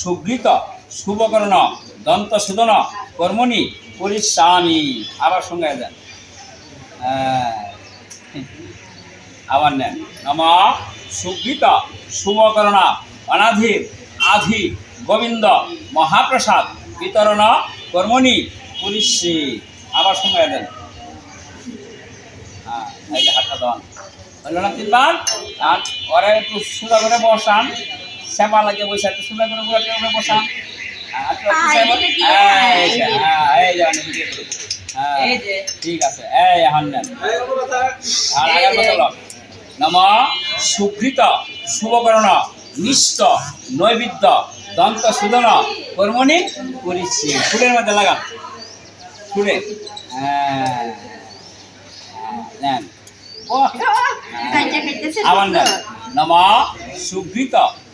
সুগৃত শুভকর্ণ দন্ত সুদন কর্মণি পরিস্বামী আবার সঙ্গে দেন। আবার নেন। নম সুগৃত শুভকর্ণ অনাধির, আধি, গোবিন্দ, মহাপ্রসাদ, বিতরণ, কর্মণি পুরিশ্রী আবার সঙ্গে দেন হ্যাঁ এই যে হাতটা দেওয়ান তিনবার? আর ওরা একটু সুন্দর করে বসান। শ্যামা লাগে বসে একটু সুন্দর করে বসান হ্যাঁ, একটু হ্যাঁ, কি? হ্যাঁ, যে। হ্যাঁ, যে। ঠিক আছে এই হান নেন। আর আগের যে। মতো নম সুকৃত শুভকরণ নিষ্ঠ নৈবিদ্য দন্ত সুদন কর্মণি করিছি। ফুলের মধ্যে লাগান। ফুলে হ্যাঁ নেন। আবার নেন। নম সুকৃত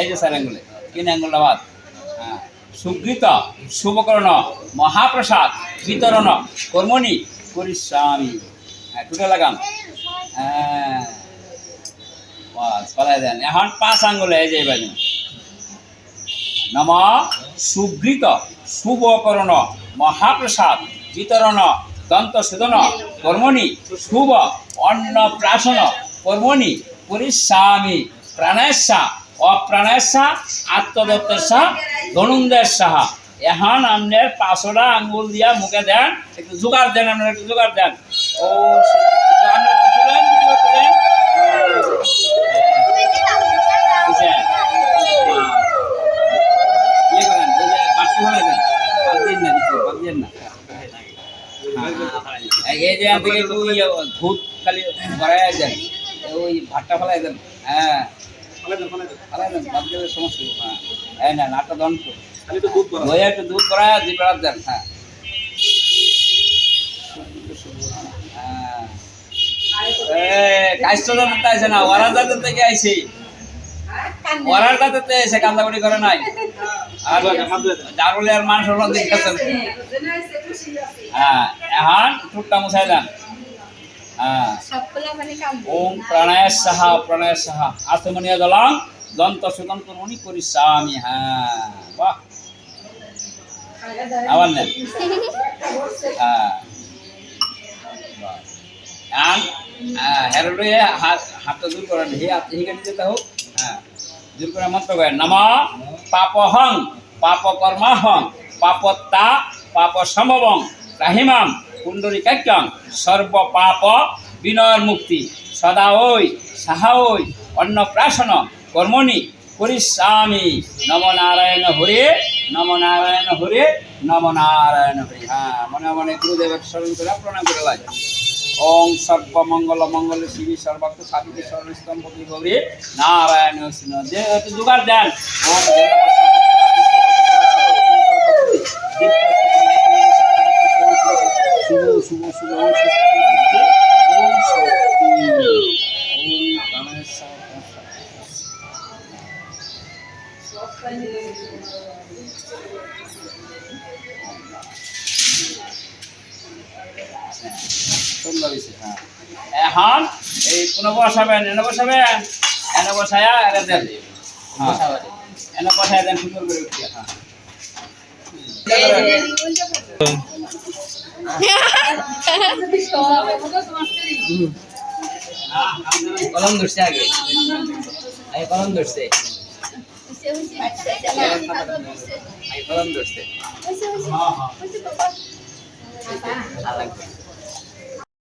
এই যে চার আঙ্গুলে, তিন আঙ্গুলটা বাদ। হ্যাঁ সুগৃত শুভকরণ, মহাপ্রসাদ বিতরণ কর্মণি পরিশ্রামী হ্যাঁ টুটে লাগান। হ্যাঁ দেন। এখন পাঁচ আঙ্গুলে, এই যে এবার নম সুগৃত শুভকরণ, মহাপ্রসাদ বিতরণ দন্ত শোধন কর্মণি, শুভ, অন্নপ্রাশন, কর্মণি পরিস্বামী প্রাণেশা আত্মদত্তের আত্মদত্তেশা ধনুন্দের সাহা এখন আপনার পাঁচটা আঙ্গুল দিয়া মুখে দেন, একটু জোগাড় দেন আপনার একটু জোগাড় দেন। ও এই খালি ওই ফেলাই দেন। হ্যাঁ। সমস্যা হ্যাঁ। না নাটটা দন তো। দই একটু দুধ করা জিপড়া দেন হ্যাঁ। হ্যাঁ। না ওরা যাতে থেকে আইছি। ওরার কাছে এসে কান্দাকুড়ি করে নাই। আর মানুষ দেখতেছেন হ্যাঁ এখন টুকটা মুছাই দেন হ্যাঁ সবগুলো মানে কাম ওম প্রাণায় সাহা প্রাণায় সাহা আত্মমনিয়া দলাং দন্ত সুদন কর্মণি পরিস্বামী হ্যাঁ বাহ। হ্যাঁ। হেরোডে হাত, হাতটা দূর করেন হে, হাত যেতে হোক। হ্যাঁ করে করেন। নম পাপহং পাপ কর্মাহং পাপত্তা পাপ সম্ভবং রাহিমাম। কুণ্ডলী কাক্যং সর্ব পাপ বিনয়ের মুক্তি। সদা ওই সাহা ওই অন্নপ্রাশন কর্মণি পরিস্বামী নম নারায়ণ হরে নম নারায়ণ হরে নম নারায়ণ হরে হ্যাঁ মনে মনে গুরুদেবের স্মরণ করে প্রণাম করে লাগে ওং সর্বমঙ্গল মঙ্গল শিবী সর্বাক্ষ সাবিত্রী সর্বস্তম্ভী গৌরী নারায়ণ সিংহ যে একটু জোগাড় দেন ওম শুভ শুভ শুভ ওম স্বস্তি ওম শক্তি ওম গণেশ সুন্দর হয়েছে হ্যাঁ এখন এই কোনো বসাবেন এনে বসাবেন? এনে বসায়া এটা দেন। হ্যাঁ। এনে বসায়া দেন সুন্দর করে উঠিয়ে। হ্যাঁ। কলম ধরছে আগে। আগে কলম ধরছে। কলম ধরছে।